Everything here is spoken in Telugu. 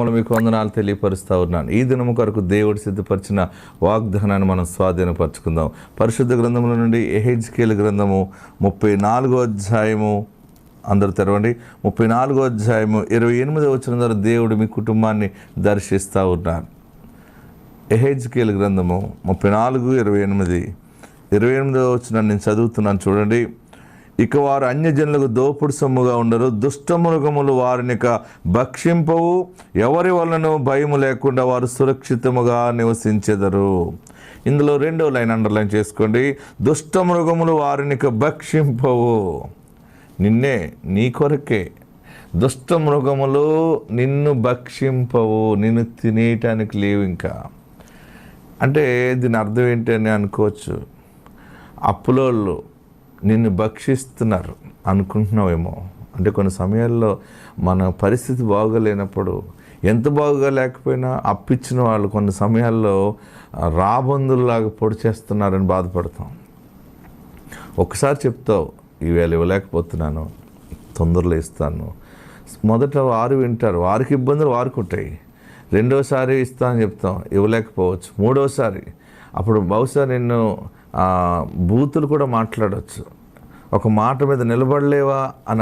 మూలం మీకు వందనాలు తెలియపరుస్తూ ఉన్నాను. ఈ దినము కొరకు దేవుడు సిద్ధపరిచిన వాగ్దానాన్ని మనం స్వాధీనపరచుకుందాం. పరిశుద్ధ గ్రంథముల నుండి ఎహెజ్కేల్ గ్రంథము ముప్పై నాలుగో అధ్యాయము అందరూ తెరవండి. ముప్పై నాలుగో అధ్యాయము ఇరవై ఎనిమిదో వచ్చిన ద్వారా దేవుడు మీ కుటుంబాన్ని దర్శిస్తూ ఉన్నారు ఎహెజ్కేల్ గ్రంథము ముప్పై నాలుగు ఇరవై ఎనిమిది. ఇరవై ఎనిమిదో వచ్చిన నేను చదువుతున్నాను చూడండి. ఇక వారు అన్యజనులకు దోపుడు సొమ్ముగా ఉండరు. దుష్టమృగములు వారిని భక్షింపవు. ఎవరి వలన భయము లేకుండా వారు సురక్షితముగా నివసించెదరు. ఇందులో రెండో లైన్ అండర్లైన్ చేసుకోండి. దుష్టమృగములు వారిని భక్షింపవు. నిన్నే నీ కొరకే. దుష్టమృగములు నిన్ను భక్షింపవు. నిన్ను తినేయటానికి లేవు ఇంకా. అంటే దీని అర్థం ఏంటని అనుకోవచ్చు. అప్పులోళ్ళు నిన్ను భక్షిస్తున్నారు అనుకుంటున్నావేమో. అంటే కొన్ని సమయాల్లో మన పరిస్థితి బాగోలేనప్పుడు ఎంత బాగుగా లేకపోయినా అప్పిచ్చిన వాళ్ళు కొన్ని సమయాల్లో రాబందుల్లాగా పొడి చేస్తున్నారని బాధపడతాం. ఒకసారి చెప్తావు ఈవేళ ఇవ్వలేకపోతున్నాను తొందరలో ఇస్తాను. మొదట వారు వింటారు వారికి ఇబ్బందులు వారికి ఉంటాయి రెండోసారి ఇస్తా అని చెప్తాం ఇవ్వలేకపోవచ్చు. మూడోసారి అప్పుడు బహుశా నిన్ను బూతులు కూడా మాట్లాడవచ్చు ఒక మాట మీద నిలబడలేవా అని